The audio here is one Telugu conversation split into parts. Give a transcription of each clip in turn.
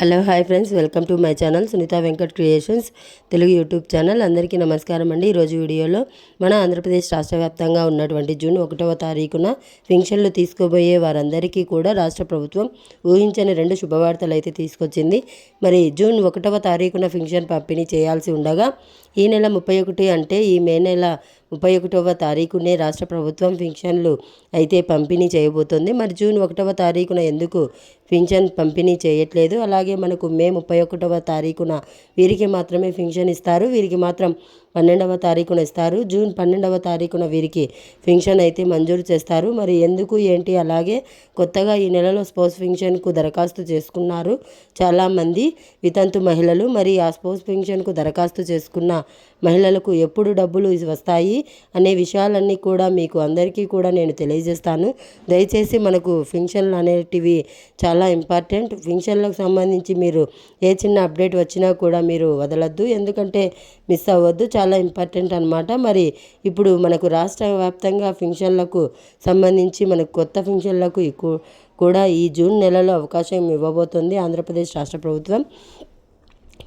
Hello hi friends. Welcome to my channel Sunitha Venkat creations Telugu YouTube channel. అందరికీ నమస్కారం అండి. ఈరోజు వీడియోలో మన ఆంధ్రప్రదేశ్ రాష్ట్ర వ్యాప్తంగా ఉన్నటువంటి జూన్ ఒకటవ తారీఖున పెన్షన్లు తీసుకోబోయే వారందరికీ కూడా రాష్ట్ర ప్రభుత్వం ఊహించని రెండు శుభవార్తలు అయితే తీసుకొచ్చింది. మరి జూన్ ఒకటవ తారీఖున పెన్షన్ పంపిణీ చేయాల్సి ఉండగా ఈ నెల ముప్పై ఒకటి అంటే ఈ మే నెల ముప్పై ఒకటవ తారీఖునే రాష్ట్ర ప్రభుత్వం పింఛన్లు అయితే పంపిణీ చేయబోతోంది. మరి జూన్ ఒకటవ తారీఖున ఎందుకు పింఛన్ పంపిణీ చేయట్లేదు? అలాగే మనకు మే ముప్పై ఒకటవ తారీఖున వీరికి మాత్రమే పింఛన్ ఇస్తారు. వీరికి మాత్రం పన్నెండవ తారీఖున ఇస్తారు. జూన్ పన్నెండవ తారీఖున వీరికి ఫింక్షన్ అయితే మంజూరు చేస్తారు. మరి ఎందుకు ఏంటి? అలాగే కొత్తగా ఈ నెలలో స్పోర్ట్స్ ఫింక్షన్కు దరఖాస్తు చేసుకున్నారు చాలామంది వితంతు మహిళలు. మరి ఆ స్పోర్ట్స్ ఫింక్షన్కు దరఖాస్తు చేసుకున్న మహిళలకు ఎప్పుడు డబ్బులు వస్తాయి అనే విషయాలన్నీ కూడా మీకు అందరికీ కూడా నేను తెలియజేస్తాను. దయచేసి మనకు ఫింక్షన్లు అనేటివి చాలా ఇంపార్టెంట్. ఫింక్షన్లకు సంబంధించి మీరు ఏ చిన్న అప్డేట్ వచ్చినా కూడా మీరు వదలద్దు. ఎందుకంటే మిస్ అవ్వద్దు. చాలా ఇంపార్టెంట్ అనమాట మరి ఇప్పుడు మనకు రాష్ట్ర వ్యాప్తంగా ఫింక్షన్లకు సంబంధించి మనకు కొత్త ఫింక్షన్లకు కూడా ఈ జూన్ నెలలో అవకాశం ఇవ్వబోతుంది ఆంధ్రప్రదేశ్ రాష్ట్ర ప్రభుత్వం.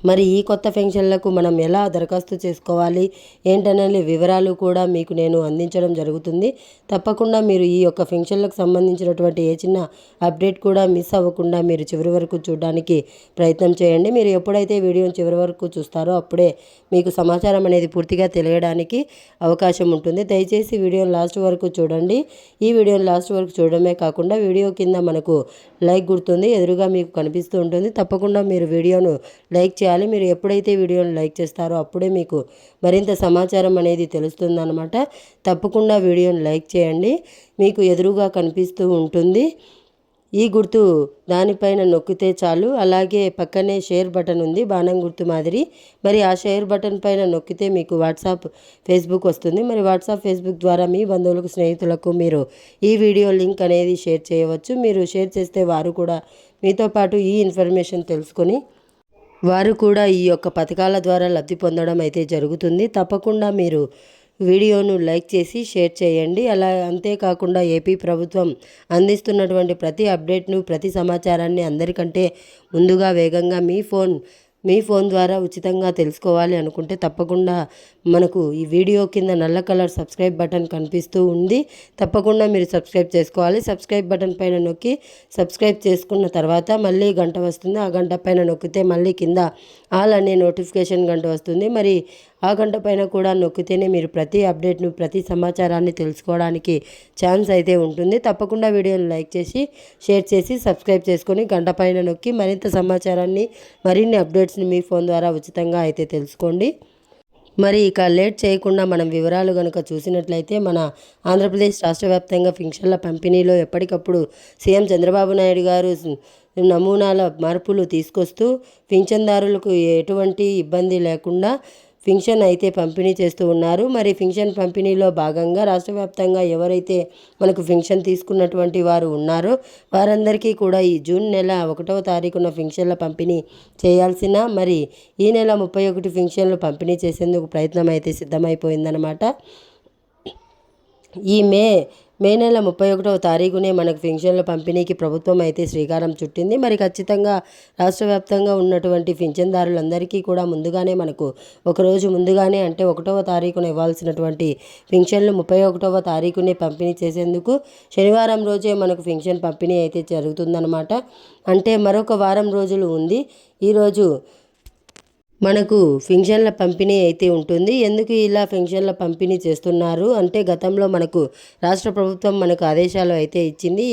మరి ఈ కొత్త పెన్షన్లకు మనం ఎలా దరఖాస్తు చేసుకోవాలి ఏంటనే వివరాలు కూడా మీకు నేను అందించడం జరుగుతుంది. తప్పకుండా మీరు ఈ యొక్క పెన్షన్లకు సంబంధించినటువంటి ఏ చిన్న అప్డేట్ కూడా మిస్ అవ్వకుండా మీరు చివరి వరకు చూడడానికి ప్రయత్నం చేయండి. మీరు ఎప్పుడైతే వీడియోని చివరి వరకు చూస్తారో అప్పుడే మీకు సమాచారం అనేది పూర్తిగా తెలియడానికి అవకాశం ఉంటుంది. దయచేసి వీడియోని లాస్ట్ వరకు చూడండి. ఈ వీడియోని లాస్ట్ వరకు చూడడమే కాకుండా వీడియో కింద మనకు లైక్ గుర్తుంది ఎదురుగా మీకు కనిపిస్తూ ఉంటుంది. తప్పకుండా మీరు వీడియోను లైక్ చేయాలి. చేయాలి. మీరు ఎప్పుడైతే వీడియోని లైక్ చేస్తారో అప్పుడే మీకు మరింత సమాచారం అనేది తెలుస్తుందన్నమాట. తప్పకుండా వీడియోని లైక్ చేయండి. మీకు ఎదురుగా కనిపిస్తూ ఉంటుంది. ఈ గుర్తు దానిపైన నొక్కితే చాలు. అలాగే పక్కనే షేర్ బటన్ ఉంది బాణం గుర్తు మాదిరి. మరి ఆ షేర్ బటన్ పైన నొక్కితే మీకు వాట్సాప్ ఫేస్బుక్ వస్తుంది. మరి వాట్సాప్ ఫేస్బుక్ ద్వారా మీ బంధువులకు స్నేహితులకు మీరు ఈ వీడియో లింక్ అనేది షేర్ చేయవచ్చు. మీరు షేర్ చేస్తే వారు కూడా మీతో పాటు ఈ ఇన్ఫర్మేషన్ తెలుసుకొని వారు కూడా ఈ యొక్క పథకాల ద్వారా లబ్ధి పొందడం అయితే జరుగుతుంది. తప్పకుండా మీరు వీడియోను లైక్ చేసి షేర్ చేయండి. అలా అంతేకాకుండా ఏపీ ప్రభుత్వం అందిస్తున్నటువంటి ప్రతి అప్డేట్ను ప్రతి సమాచారాన్ని అందరికంటే ముందుగా వేగంగా మీ ఫోన్ మీ ఫోన్ ద్వారా ఉచితంగా తెలుసుకోవాలి అనుకుంటే తప్పకుండా మనకు ఈ వీడియో కింద నల్ల కలర్ సబ్స్క్రైబ్ బటన్ కనిపిస్తూ ఉంది. తప్పకుండా మీరు సబ్స్క్రైబ్ చేసుకోవాలి. సబ్స్క్రైబ్ బటన్ పైన నొక్కి సబ్స్క్రైబ్ చేసుకున్న తర్వాత మళ్ళీ గంట వస్తుంది. ఆ గంట పైన నొక్కితే మళ్ళీ కింద ఆల్ అనే నోటిఫికేషన్ గంట వస్తుంది. మరి ఆ గంట పైన కూడా నొక్కితేనే మీరు ప్రతి అప్డేట్ను ప్రతి సమాచారాన్ని తెలుసుకోవడానికి ఛాన్స్ అయితే ఉంటుంది. తప్పకుండా వీడియోని లైక్ చేసి షేర్ చేసి సబ్స్క్రైబ్ చేసుకొని గంట పైన నొక్కి మరింత సమాచారాన్ని మరిన్ని అప్డేట్స్ని మీ ఫోన్ ద్వారా ఉచితంగా అయితే తెలుసుకోండి. మరి ఇక లేట్ చేయకుండా మనం వివరాలు కనుక చూసినట్లయితే మన ఆంధ్రప్రదేశ్ రాష్ట్ర వ్యాప్తంగా ఫింక్షన్ల పంపిణీలో ఎప్పటికప్పుడు సీఎం చంద్రబాబు నాయుడు గారు నమూనాల మార్పులు తీసుకొస్తూ పింఛన్దారులకు ఎటువంటి ఇబ్బంది లేకుండా పింఛన్ అయితే పంపిణీ చేస్తూ ఉన్నారు. మరి పింఛన్ పంపిణీలో భాగంగా రాష్ట్ర వ్యాప్తంగా ఎవరైతే మనకు పింఛన్ తీసుకున్నటువంటి వారు ఉన్నారో వారందరికీ కూడా ఈ జూన్ నెల ఒకటవ తారీఖున పింఛన్ల పంపిణీ చేయాల్సిన మరి ఈ నెల ముప్పై ఒకటి పింఛన్లు పంపిణీ చేసేందుకు ప్రయత్నం అయితే సిద్ధమైపోయిందనమాట ఈ మే మే నెల ముప్పై ఒకటవ తారీఖునే మనకు పింఛన్ల పంపిణీకి ప్రభుత్వం అయితే శ్రీకారం చుట్టింది. మరి ఖచ్చితంగా రాష్ట్ర వ్యాప్తంగా ఉన్నటువంటి పింఛన్దారులందరికీ కూడా ముందుగానే మనకు ఒకరోజు ముందుగానే అంటే ఒకటవ తారీఖున ఇవ్వాల్సినటువంటి పింఛన్లు ముప్పై ఒకటవ తారీఖునే పంపిణీ చేసేందుకు శనివారం రోజే మనకు పింఛన్ పంపిణీ అయితే జరుగుతుందన్నమాట. అంటే మరొక వారం రోజులు ఉంది. ఈరోజు మనకు ఫింక్షన్ల పంపిణీ అయితే ఉంటుంది. ఎందుకు ఇలా ఫింక్షన్ల పంపిణీ చేస్తున్నారు? అంటే గతంలో మనకు రాష్ట్ర ప్రభుత్వం మనకు ఆదేశాలు అయితే ఇచ్చింది.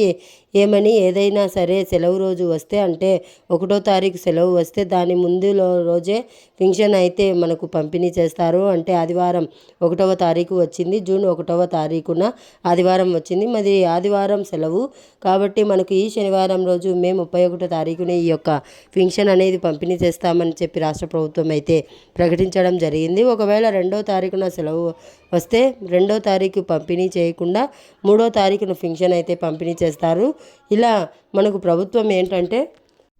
ఏమని ఏదైనా సరే సెలవు రోజు వస్తే అంటే ఒకటో తారీఖు సెలవు వస్తే దాని ముందులో రోజే ఫింక్షన్ అయితే మనకు పంపిణీ చేస్తారు. అంటే ఆదివారం ఒకటవ తారీఖు వచ్చింది జూన్ ఒకటవ తారీఖున ఆదివారం వచ్చింది. మరి ఆదివారం సెలవు. కాబట్టి మనకు ఈ శనివారం రోజు మే ముప్పై ఒకటో తారీఖున ఈ యొక్క ఫింక్షన్ అనేది పంపిణీ చేస్తామని చెప్పి రాష్ట్ర ప్రభుత్వం అయితే ప్రకటించడం జరిగింది. ఒకవేళ రెండో తారీఖున సెలవు వస్తే రెండో తారీఖు పంపిణీ చేయకుండా మూడో తారీఖున ఫింక్షన్ అయితే పంపిణీ చేస్తారు. ఇలా మనకు ప్రభుత్వం ఏంటంటే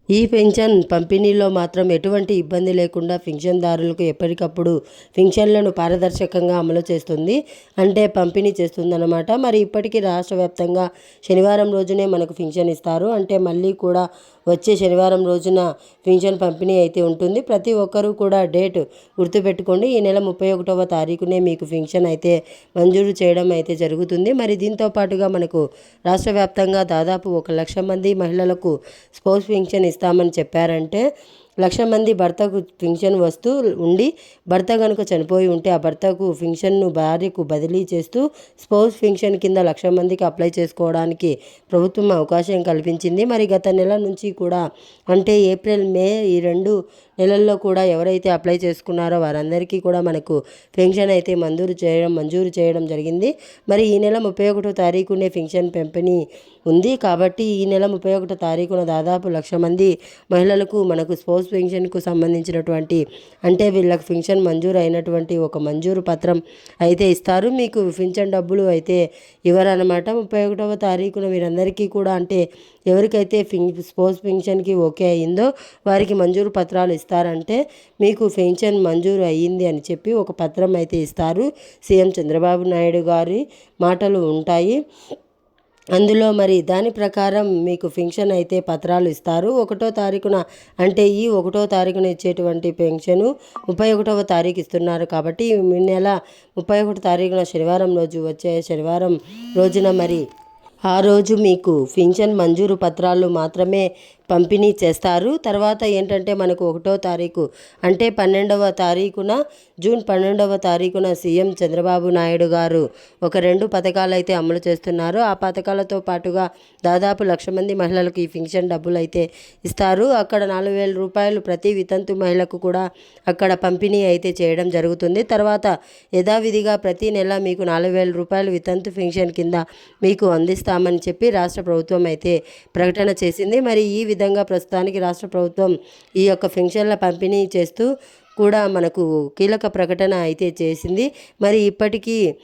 ఈ పెన్షన్ పంపిణీలో మాత్రం ఎటువంటి ఇబ్బంది లేకుండా పింఛన్దారులకు ఎప్పటికప్పుడు పింఛన్లను పారదర్శకంగా అమలు చేస్తుంది. అంటే పంపిణీ చేస్తుందన్నమాట. మరి ఇప్పటికీ రాష్ట్ర వ్యాప్తంగా శనివారం రోజునే మనకు పింఛన్ ఇస్తారు. అంటే మళ్ళీ కూడా వచ్చే శనివారం రోజున పింఛన్ పంపిణీ అయితే ఉంటుంది. ప్రతి ఒక్కరూ కూడా డేట్ గుర్తుపెట్టుకోండి. ఈ నెల ముప్పై ఒకటవ తారీఖునే మీకు పింఛన్ అయితే మంజూరు చేయడం అయితే జరుగుతుంది. మరి దీంతో పాటుగా మనకు రాష్ట్ర వ్యాప్తంగా దాదాపు ఒక లక్ష మంది మహిళలకు స్పోర్ట్స్ పింఛన్ ఇస్తామని చెప్పారంటే లక్ష మంది భర్తకు పింఛన్ వస్తూ ఉండి భర్త కనుక చనిపోయి ఉంటే ఆ భర్తకు పింఛన్ను భార్యకు బదిలీ చేస్తూ స్పౌస్ పింఛన్ కింద లక్ష మందికి అప్లై చేసుకోవడానికి ప్రభుత్వం అవకాశం కల్పించింది. మరి గత నెల నుంచి కూడా అంటే ఏప్రిల్ మే ఈ రెండు నెలల్లో కూడా ఎవరైతే అప్లై చేసుకున్నారో వారందరికీ కూడా మనకు పెన్షన్ అయితే మంజూరు చేయడం మంజూరు చేయడం జరిగింది. మరి ఈ నెల ముప్పై ఒకటో తారీఖునే పెన్షన్ పంపిణీ ఉంది. కాబట్టి ఈ నెల ముప్పై ఒకటో తారీఖున దాదాపు లక్ష మంది మహిళలకు మనకు స్పోర్ట్స్ పెన్షన్కు సంబంధించినటువంటి అంటే వీళ్ళకి పెన్షన్ మంజూరు అయినటువంటి ఒక మంజూరు పత్రం అయితే ఇస్తారు. మీకు పెన్షన్ డబ్బులు అయితే ఇవ్వరనమాట ముప్పై ఒకటవ తారీఖున వీరందరికీ కూడా అంటే ఎవరికైతే ఫిన్ స్పోర్ట్స్ పెన్షన్కి ఓకే అయిందో వారికి మంజూరు పత్రాలు ఇస్తారంటే మీకు పెన్షన్ మంజూరు అయ్యింది అని చెప్పి ఒక పత్రం అయితే ఇస్తారు. సీఎం చంద్రబాబు నాయుడు గారి మాటలు ఉంటాయి. అందులో మరి దాని ప్రకారం మీకు పెన్షన్ అయితే పత్రాలు ఇస్తారు. ఒకటో తారీఖున అంటే ఈ ఒకటో తారీఖున ఇచ్చేటువంటి పెన్షన్ ముప్పై ఒకటవ తారీఖు ఇస్తున్నారు కాబట్టి ఈ నెల ముప్పై ఒకటో తారీఖున శనివారం రోజు వచ్చే శనివారం రోజున మరి ఆ రోజు మీకు పింఛన్ మంజూరు పత్రాలు మాత్రమే పంపిణీ చేస్తారు. తర్వాత ఏంటంటే మనకు ఒకటో తారీఖు అంటే పన్నెండవ తారీఖున జూన్ పన్నెండవ తారీఖున సీఎం చంద్రబాబు నాయుడు గారు ఒక రెండు పథకాలు అయితే అమలు చేస్తున్నారు. ఆ పథకాలతో పాటుగా దాదాపు లక్ష మంది మహిళలకు ఈ పింఛన్ డబ్బులు అయితే ఇస్తారు. అక్కడ నాలుగు వేల రూపాయలు ప్రతి వితంతు మహిళకు కూడా అక్కడ పంపిణీ అయితే చేయడం జరుగుతుంది. తర్వాత యథావిధిగా ప్రతి నెల మీకు నాలుగు వేల రూపాయలు వితంతు పెన్షన్ కింద మీకు అందిస్తామని చెప్పి రాష్ట్ర ప్రభుత్వం అయితే ప్రకటన చేసింది. మరి ఈ విధంగా ప్రస్తుతానికి రాష్ట్ర ప్రభుత్వం ఈ యొక్క పెన్షన్ల పంపిణీ చేస్తూ కూడా మనకు కీలక ప్రకటన అయితే చేసింది. మరి ఇప్పటికీ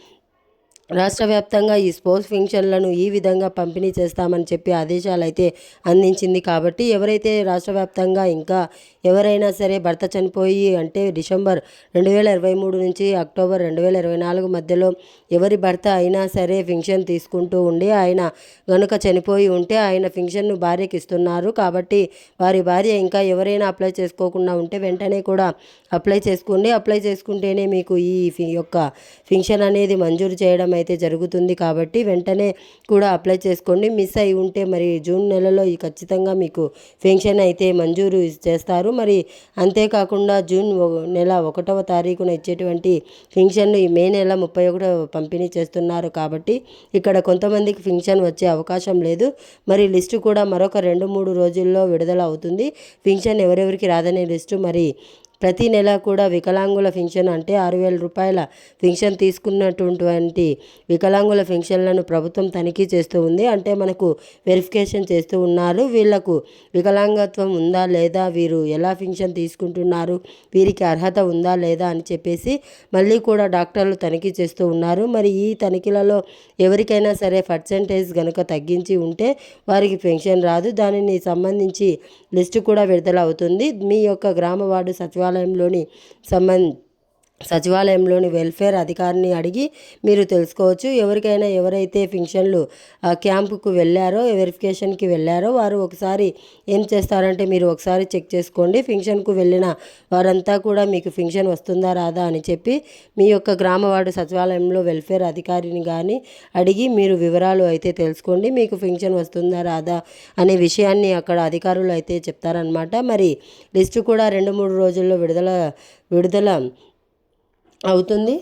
రాష్ట్ర వ్యాప్తంగా ఈ స్పోర్ట్స్ ఫంక్షన్లను ఈ విధంగా పంపిణీ చేస్తామని చెప్పి ఆదేశాలు అయితే అందించింది. కాబట్టి ఎవరైతే రాష్ట్ర వ్యాప్తంగా ఇంకా ఎవరైనా సరే భర్త చనిపోయి అంటే డిసెంబర్ రెండు వేల ఇరవై మూడు నుంచి అక్టోబర్ రెండు వేల ఇరవై నాలుగు మధ్యలో ఎవరి భర్త అయినా సరే ఫింక్షన్ తీసుకుంటూ ఉండి ఆయన గనుక చనిపోయి ఉంటే ఆయన ఫింక్షన్ను భార్యకి ఇస్తున్నారు. కాబట్టి వారి భార్య ఇంకా ఎవరైనా అప్లై చేసుకోకుండా ఉంటే వెంటనే కూడా అప్లై చేసుకోండి అప్లై చేసుకుంటేనే మీకు ఈ యొక్క ఫింక్షన్ అనేది మంజూరు చేయడం అయితే జరుగుతుంది కాబట్టి వెంటనే కూడా అప్లై చేసుకోండి. మిస్ అయి ఉంటే మరి జూన్ నెలలో ఈ ఖచ్చితంగా మీకు పెన్షన్ అయితే మంజూరు చేస్తారు. మరి అంతేకాకుండా జూన్ నెల ఒకటవ తారీఖున ఇచ్చేటువంటి పెన్షన్ను ఈ మే నెల ముప్పై ఒకటో పంపిణీ చేస్తున్నారు కాబట్టి ఇక్కడ కొంతమందికి పెన్షన్ వచ్చే అవకాశం లేదు. మరి లిస్టు కూడా మరొక రెండు మూడు రోజుల్లో విడుదల అవుతుంది. పెన్షన్ ఎవరెవరికి రాదనే లిస్టు మరి ప్రతి నెల కూడా వికలాంగుల పెన్షన్ అంటే ఆరు వేల రూపాయల పెన్షన్ తీసుకున్నటువంటి వికలాంగుల పెన్షన్లను ప్రభుత్వం తనిఖీ చేస్తూ ఉంది. అంటే మనకు వెరిఫికేషన్ చేస్తూ ఉన్నారు. వీళ్ళకు వికలాంగత్వం ఉందా లేదా వీరు ఎలా పెన్షన్ తీసుకుంటున్నారు వీరికి అర్హత ఉందా లేదా అని చెప్పేసి మళ్ళీ కూడా డాక్టర్లు తనిఖీ చేస్తూ ఉన్నారు. మరి ఈ తనిఖీలలో ఎవరికైనా సరే పర్సంటేజ్ కనుక తగ్గించి ఉంటే వారికి పెన్షన్ రాదు. దానిని సంబంధించి లిస్టు కూడా విడుదల అవుతుంది మీ యొక్క గ్రామ వార్డు సచివ సచివాలయంలోని సంబంధ సచివాలయంలోని వెల్ఫేర్ అధికారిని అడిగి మీరు తెలుసుకోవచ్చు. ఎవరికైనా ఎవరైతే ఫింక్షన్లు క్యాంపుకు వెళ్ళారో వెరిఫికేషన్కి వెళ్ళారో వారు ఒకసారి ఏం చేస్తారంటే మీరు ఒకసారి చెక్ చేసుకోండి. ఫింక్షన్కు వెళ్ళిన వారంతా కూడా మీకు ఫింక్షన్ వస్తుందా రాదా అని చెప్పి మీ యొక్క గ్రామవాడు సచివాలయంలో వెల్ఫేర్ అధికారిని కానీ అడిగి మీరు వివరాలు అయితే తెలుసుకోండి. మీకు ఫింక్షన్ వస్తుందా రాదా అనే విషయాన్ని అక్కడ అధికారులు అయితే చెప్తారనమాట మరి లిస్టు కూడా రెండు మూడు రోజుల్లో విడుదల విడుదల అవుతుంది.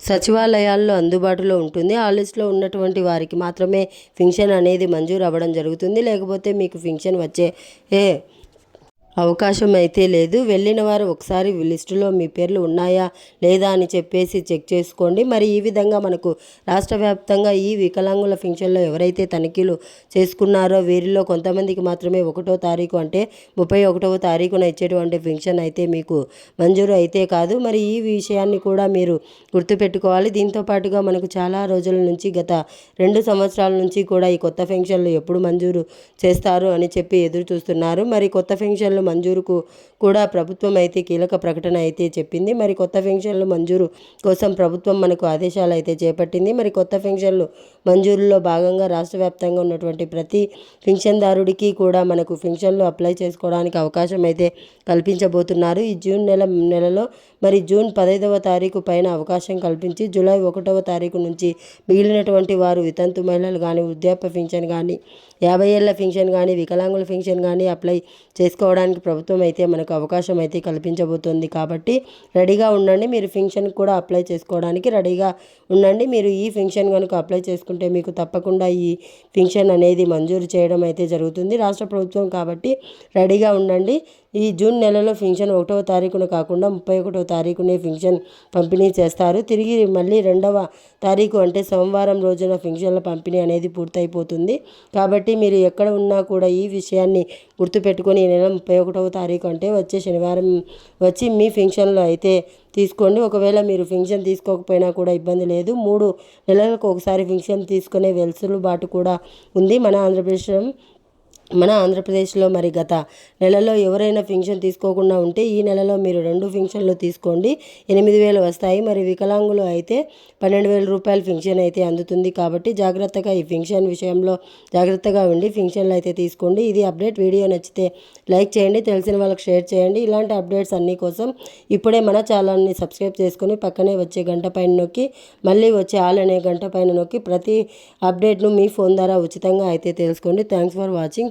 సచివాలయాల్లో అందుబాటులో ఉంటుంది. ఆ లిస్ట్లో ఉన్నటువంటి వారికి మాత్రమే ఫింక్షన్ అనేది మంజూరు అవ్వడం జరుగుతుంది. లేకపోతే మీకు ఫింక్షన్ వచ్చే ఏ అవకాశం అయితే లేదు. వెళ్ళిన వారు ఒకసారి లిస్టులో మీ పేర్లు ఉన్నాయా లేదా అని చెప్పేసి చెక్ చేసుకోండి. మరి ఈ విధంగా మనకు రాష్ట్ర వ్యాప్తంగా ఈ వికలాంగుల ఫింక్షన్లో ఎవరైతే తనిఖీలు చేసుకున్నారో వీరిలో కొంతమందికి మాత్రమే ఒకటో తారీఖు అంటే ముప్పై ఒకటవ తారీఖున ఇచ్చేటువంటి ఫింక్షన్ అయితే మీకు మంజూరు అయితే కాదు. మరి ఈ విషయాన్ని కూడా మీరు గుర్తుపెట్టుకోవాలి. దీంతో పాటుగా మనకు చాలా రోజుల నుంచి గత రెండు సంవత్సరాల నుంచి కూడా ఈ కొత్త ఫెన్షన్లు ఎప్పుడు మంజూరు చేస్తారు అని చెప్పి ఎదురు చూస్తున్నారు మరి కొత్త ఫెన్షన్లు ఫింక్షన్లు మంజూరుకు కూడా ప్రభుత్వం అయితే కీలక ప్రకటన అయితే చెప్పింది. మరి కొత్త పెన్షన్లు మంజూరు కోసం ప్రభుత్వం మనకు ఆదేశాలు అయితే చేపట్టింది. మరి కొత్త పెన్షన్లు మంజూరులో భాగంగా రాష్ట్ర వ్యాప్తంగా ఉన్నటువంటి ప్రతి పెన్షన్దారుడికి కూడా మనకు పెన్షన్లు అప్లై చేసుకోవడానికి అవకాశం అయితే కల్పించబోతున్నారు. ఈ జూన్ నెల నెలలో మరి జూన్ పదైదవ తారీఖు పైన అవకాశం కల్పించి జూలై ఒకటవ తారీఖు నుంచి మిగిలినటువంటి వారు వితంతు మహిళలు కానీ వృద్ధాప్య పెన్షన్ కానీ యాభై ఏళ్ళ ఫింక్షన్ కానీ వికలాంగుల ఫింక్షన్ కానీ అప్లై చేసుకోవడానికి ప్రభుత్వం అయితే మనకు అవకాశం అయితే కల్పించబోతోంది కాబట్టి రెడీగా ఉండండి. మీరు ఫింక్షన్ కూడా అప్లై చేసుకోవడానికి రెడీగా ఉండండి. మీరు ఈ ఫింక్షన్ కనుక అప్లై చేసుకుంటే మీకు తప్పకుండా ఈ ఫింక్షన్ అనేది మంజూరు చేయడం అయితే జరుగుతుంది. రాష్ట్ర ప్రభుత్వం కాబట్టి రెడీగా ఉండండి. ఈ జూన్ నెలలో ఫింక్షన్ ఒకటవ తారీఖున కాకుండా ముప్పై ఒకటవ తారీఖునే ఫింక్షన్ పంపిణీ చేస్తారు. తిరిగి మళ్ళీ రెండవ తారీఖు అంటే సోమవారం రోజున ఫింక్షన్ల పంపిణీ అనేది పూర్తయిపోతుంది. కాబట్టి మీరు ఎక్కడ ఉన్నా కూడా ఈ విషయాన్ని గుర్తుపెట్టుకొని ఈ నెల ముప్పై ఒకటవ తారీఖు అంటే వచ్చే శనివారం వచ్చి మీ ఫింక్షన్లో అయితే తీసుకోండి. ఒకవేళ మీరు ఫింక్షన్ తీసుకోకపోయినా కూడా ఇబ్బంది లేదు. మూడు నెలలకు ఒకసారి ఫింక్షన్ తీసుకునే వెసులుబాటు కూడా ఉంది. మన ఆంధ్రప్రదేశ్ మన ఆంధ్రప్రదేశ్లో మరి గత నెలలో ఎవరైనా ఫింక్షన్ తీసుకోకుండా ఉంటే ఈ నెలలో మీరు రెండు ఫింక్షన్లు తీసుకోండి. ఎనిమిది వేలు వస్తాయి. మరి వికలాంగులు అయితే పన్నెండు వేల రూపాయలు ఫింక్షన్ అయితే అందుతుంది కాబట్టి జాగ్రత్తగా ఈ ఫింక్షన్ విషయంలో జాగ్రత్తగా ఉండి ఫింక్షన్లు అయితే తీసుకోండి. ఇది అప్డేట్. వీడియో నచ్చితే లైక్ చేయండి. తెలిసిన వాళ్ళకి షేర్ చేయండి. ఇలాంటి అప్డేట్స్ అన్నీ కోసం ఇప్పుడే మన ఛానల్ని సబ్స్క్రైబ్ చేసుకొని పక్కనే వచ్చే గంట పైన నొక్కి మళ్ళీ వచ్చే ఆల్ అనే గంట పైన నొక్కి ప్రతి అప్డేట్ను మీ ఫోన్ ద్వారా ఉచితంగా అయితే తెలుసుకోండి. Thanks for watching.